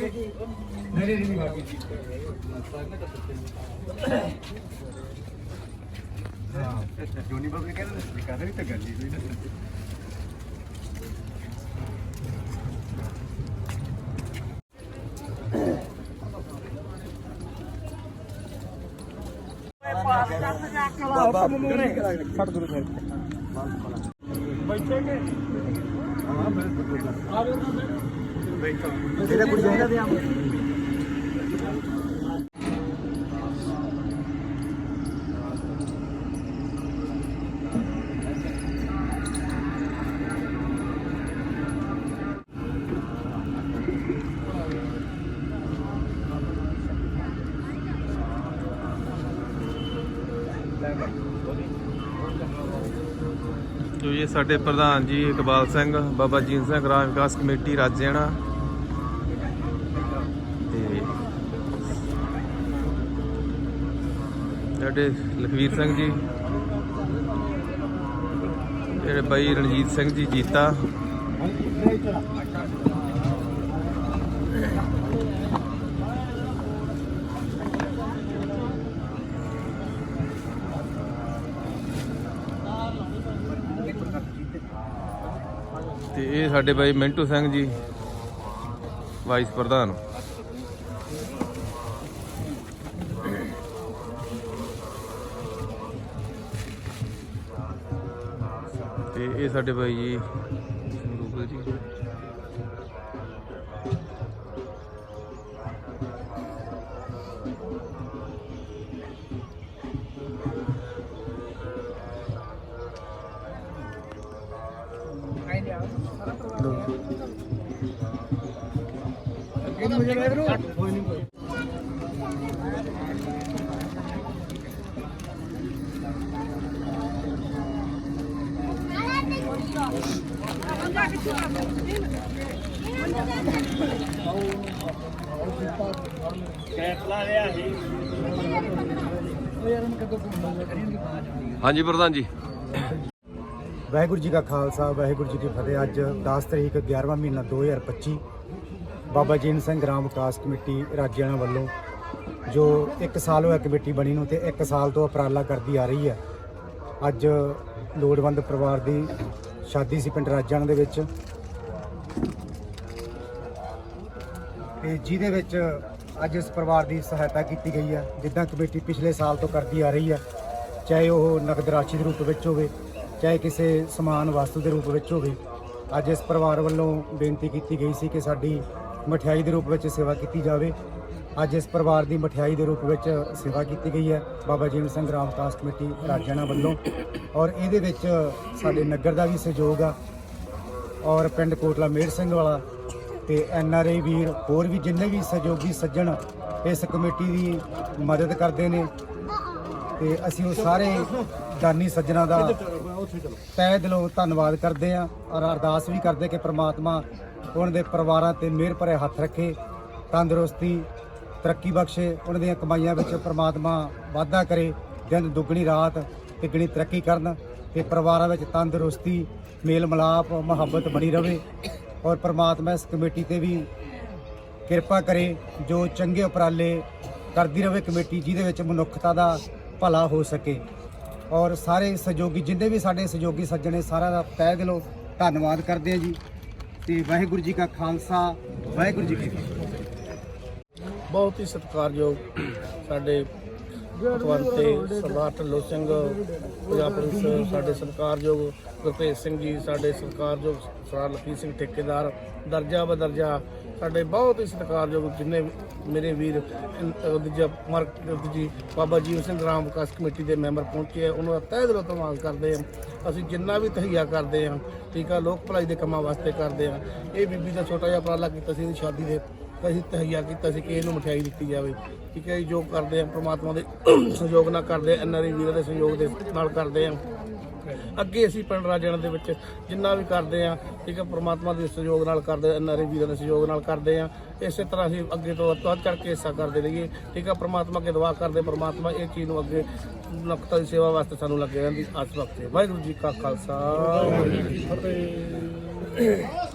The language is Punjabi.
ਨਹੀਂ ਨਹੀਂ ਬਾਕੀ ਹਾਂ। ਜੋਨੀ ਬਾਬੂ ਕਹਿੰਦੇ ਨੇ ਕਹਿੰਦੇ ਵੀ ਤਾਂ ਗੱਲ ਹੀ ਕੋਈ ਨਾ। ਛੱਡ ਦੋ ਫਿਰ ਬੈਠੇ ਕੇ ਹਾਂ ਮੈਂ ਆ ਰਹੇ ਹੋ ਬੈਠਾ ਇਹਦਾ ਕੁਝ ਚਾਹੀਦਾ ਤੇ ਆਮ ਜੋ ਇਹ ਸਾਡੇ ਪ੍ਰਧਾਨ ਜੀ ਇਕਬਾਲ ਸਿੰਘ, ਬਾਬਾ ਜੀਤ ਸਿੰਘ ਗ੍ਰਾਮ ਵਿਕਾਸ ਕਮੇਟੀ, ਰਾਜੇਣਾ ਤੇ ਸਾਡੇ ਲਖਵੀਰ ਸਿੰਘ ਜੀ, ਜਿਹੜੇ ਬਾਈ ਰਣਜੀਤ ਸਿੰਘ ਜੀ ਜੀਤਾ। ਤੇ ਇਹ ਸਾਡੇ ਬਾਈ ਮਿੰਟੂ ਸਿੰਘ ਜੀ, ਵਾਈਸ ਪ੍ਰਧਾਨ। ਤੇ ਇਹ ਸਾਡੇ ਬਾਈ ਜੀ ਸੰਦੂਕ ਜੀ। ਹਾਂਜੀ ਪ੍ਰਧਾਨ ਜੀ। ਵਾਹਿਗੁਰੂ ਜੀ ਕਾ ਖਾਲਸਾ, ਵਾਹਿਗੁਰੂ ਜੀ ਕੀ ਫਤਿਹ। ਅੱਜ 10 ਤਰੀਕ 11ਵਾਂ ਮਹੀਨਾ 2025 ਬਾਬਾ ਜੀਨ ਸਿੰਘ ਗ੍ਰਾਮ ਵਿਕਾਸ ਕਮੇਟੀ ਰਾਜਿਆਣਾ ਵੱਲੋਂ ਜੋ 1 ਸਾਲ ਹੋਇਆ ਕਮੇਟੀ ਬਣੀ ਨੂੰ ਤੇ 1 ਸਾਲ ਤੋਂ ਉਪਰਾਲਾ ਕਰਦੀ ਆ ਰਹੀ ਹੈ, ਅੱਜ ਲੋੜਵੰਦ ਪਰਿਵਾਰ ਦੀ ਸ਼ਾਦੀ ਸੀ ਪਿੰਡ ਰਾਜਿਆਣਾ ਦੇ ਵਿੱਚ। ਤੇ ਜਿਹਦੇ ਵਿੱਚ ਅੱਜ ਇਸ ਪਰਿਵਾਰ ਦੀ ਸਹਾਇਤਾ ਕੀਤੀ ਗਈ ਹੈ, ਜਿੱਦਾਂ ਕਮੇਟੀ ਪਿਛਲੇ ਸਾਲ ਤੋਂ ਕਰਦੀ ਆ ਰਹੀ ਹੈ, ਚਾਹੇ ਉਹ ਨਕਦ ਰਾਸ਼ੀ ਦੇ ਰੂਪ ਵਿੱਚ ਹੋਵੇ, ਚਾਹੇ ਕਿਸੇ ਸਮਾਨ ਵਸਤੂ ਦੇ ਰੂਪ ਵਿੱਚ ਹੋਵੇ। ਅੱਜ ਇਸ ਪਰਿਵਾਰ ਵੱਲੋਂ ਬੇਨਤੀ ਕੀਤੀ ਗਈ ਸੀ ਕਿ ਸਾਡੀ ਮਠਿਆਈ ਦੇ ਰੂਪ ਵਿੱਚ ਸੇਵਾ ਕੀਤੀ ਜਾਵੇ। ਅੱਜ ਇਸ ਪਰਿਵਾਰ ਦੀ ਮਠਿਆਈ ਦੇ ਰੂਪ ਵਿੱਚ ਸੇਵਾ ਕੀਤੀ ਗਈ ਹੈ। ਬਾਬਾ ਜੀਵਨ ਸਿੰਘ ਗ੍ਰਾਮ ਵਿਕਾਸ ਕਮੇਟੀ ਰਾਜਾਣਾ ਵੱਲੋਂ। ਔਰ ਇਹਦੇ ਵਿੱਚ ਸਾਡੇ ਨਗਰ ਦਾ ਵੀ ਸਹਿਯੋਗ ਆ। ਔਰ ਪਿੰਡ ਕੋਟਲਾ ਮੇਰ ਸਿੰਘ ਵਾਲਾ ਤੇ ਐਨ ਆਰ ਆਈ ਵੀਰ ਹੋਰ ਵੀ ਜਿੰਨੇ ਵੀ ਸਹਿਯੋਗੀ ਸੱਜਣ ਇਸ ਕਮੇਟੀ ਦੀ ਮਦਦ ਕਰਦੇ ਨੇ। ਤੇ ਅਸੀਂ ਉਹ ਸਾਰੇ ਦਾਨੀ ਸੱਜਣਾ ਦਾ ਤਹਿ ਦਿਲੋਂ ਧੰਨਵਾਦ ਕਰਦੇ ਹਾਂ ਔਰ ਅਰਦਾਸ ਵੀ ਕਰਦੇ ਕਿ ਪ੍ਰਮਾਤਮਾ ਉਹਨਾਂ ਦੇ ਪਰਿਵਾਰਾਂ ਤੇ ਮਿਹਰ ਭਰੇ ਹੱਥ ਰੱਖੇ, ਤੰਦਰੁਸਤੀ ਤਰੱਕੀ ਬਖਸ਼ੇ, ਉਹਨਾਂ ਦੀਆਂ ਕਮਾਈਆਂ ਵਿੱਚ ਪ੍ਰਮਾਤਮਾ ਵਾਧਾ ਕਰੇ, ਦਿਨ ਦੁੱਗਣੀ ਰਾਤ ਤਿੱਗਣੀ ਤਰੱਕੀ ਕਰਨ ਤੇ ਪਰਿਵਾਰਾਂ ਵਿੱਚ ਤੰਦਰੁਸਤੀ ਮੇਲ ਮਿਲਾਪ ਮੁਹੱਬਤ ਬਣੀ ਰਵੇ ਔਰ ਪ੍ਰਮਾਤਮਾ ਇਸ ਕਮੇਟੀ ਤੇ ਵੀ ਕਿਰਪਾ ਕਰੇ, ਜੋ ਚੰਗੇ ਉਪਰਾਲੇ ਕਰਦੀ ਰਵੇ ਕਮੇਟੀ, ਜਿਹਦੇ ਵਿੱਚ ਮਨੁੱਖਤਾ ਦਾ ਭਲਾ ਹੋ ਸਕੇ। ਔਰ ਸਾਰੇ ਸਹਿਯੋਗੀ, ਜਿੰਨੇ ਵੀ ਸਾਡੇ ਸਹਿਯੋਗੀ ਸੱਜਣੇ ਸਾਰਿਆਂ ਦਾ ਤਹਿ ਦਿਲੋਂ ਧੰਨਵਾਦ ਕਰਦੇ ਆ ਜੀ। ਤੇ ਵਾਹਿਗੁਰੂ ਜੀ ਕਾ ਖਾਲਸਾ, ਵਾਹਿਗੁਰੂ ਜੀ ਕੀ ਫਤਿਹ। ਬਹੁਤ ਹੀ ਸਤਿਕਾਰਯੋਗ ਸਾਡੇ ਪਤਵੰਤ ਸਰਦਾਰ ਢੱਲੋ ਸਿੰਘ ਪੰਜਾਬ ਪੁਲਿਸ, ਸਾਡੇ ਸਤਿਕਾਰਯੋਗ ਗੁਰਪ੍ਰੀਤ ਸਿੰਘ ਜੀ, ਸਾਡੇ ਸਤਿਕਾਰਯੋਗ ਸਰਦਾਰ ਲਖੀਰ ਸਿੰਘ ਠੇਕੇਦਾਰ, ਦਰਜਾ ਬਦਰਜਾ, ਸਾਡੇ ਬਹੁਤ ਹੀ ਸਤਿਕਾਰਯੋਗ ਜਿੰਨੇ ਮੇਰੇ ਵੀਰ ਦੂਜਾ ਮਾਰਕ ਜੀ ਬਾਬਾ ਜੀਵ ਸਿੰਘ ਰਾਮ ਵਿਕਾਸ ਕਮੇਟੀ ਦੇ ਮੈਂਬਰ ਪਹੁੰਚੇ ਆ, ਉਹਨਾਂ ਦਾ ਤਹਿ ਦਿਲੋਂ ਧੰਨਵਾਦ ਕਰਦੇ ਆ। ਅਸੀਂ ਜਿੰਨਾ ਵੀ ਤਹਈਆ ਕਰਦੇ ਆ, ਠੀਕ ਆ, ਲੋਕ ਭਲਾਈ ਦੇ ਕੰਮਾਂ ਵਾਸਤੇ ਕਰਦੇ ਆ। ਇਹ ਬੀਬੀ ਦਾ ਛੋਟਾ ਜਿਹਾ ਉਪਰਾਲਾ ਕੀਤਾ ਸੀ ਇਹਦੀ ਸ਼ਾਦੀ ਦੇ ਤਾਂ ਅਸੀਂ ਤਹਈਆ ਕੀਤਾ ਸੀ ਕਿ ਇਹਨੂੰ ਮਠਿਆਈ ਦਿੱਤੀ ਜਾਵੇ। ਠੀਕ ਹੈ ਜੀ, ਜੋ ਕਰਦੇ ਆ, ਪ੍ਰਮਾਤਮਾ ਦੇ ਸਹਿਯੋਗ ਨਾਲ ਕਰਦੇ ਆ ਐਨਆਰਈ ਵੀਰਾਂ ਦੇ ਸਹਿਯੋਗ ਦੇ ਨਾਲ ਕਰਦੇ ਆ। ਅੱਗੇ ਅਸੀਂ ਪਿੰਡ ਰਾਜਣ ਦੇ ਵਿੱਚ ਜਿੰਨਾ ਵੀ ਕਰਦੇ ਆ, ਠੀਕ ਹੈ, ਪ੍ਰਮਾਤਮਾ ਦੇ ਸਹਿਯੋਗ ਨਾਲ ਕਰਦੇ ਐਨਆਰਈ ਵੀਰਾਂ ਦੇ ਸਹਿਯੋਗ ਨਾਲ ਕਰਦੇ ਆ। ਇਸੇ ਤਰ੍ਹਾਂ ਅਸੀਂ ਅੱਗੇ ਤੋਂ ਵੱਧ ਚੜ ਕੇ ਹਿੱਸਾ ਕਰਦੇ ਰਹੀਏ। ਠੀਕ ਹੈ, ਪ੍ਰਮਾਤਮਾ ਅੱਗੇ ਦੁਆ ਕਰਦੇ, ਪ੍ਰਮਾਤਮਾ ਇਹ ਚੀਜ਼ ਨੂੰ ਅੱਗੇ ਨਕਤਾ ਦੀ ਸੇਵਾ ਵਾਸਤੇ ਸਾਨੂੰ ਲੱਗੇ ਰਹਿੰਦੀ ਆਸ ਵਕਤ ਵਾਹਿਗੁਰੂ ਜੀ ਕਾ ਖਾਲਸਾ। ਵਾਹਿਗੁਰੂ ਜੀ ਕੀ ਫਤਿਹ।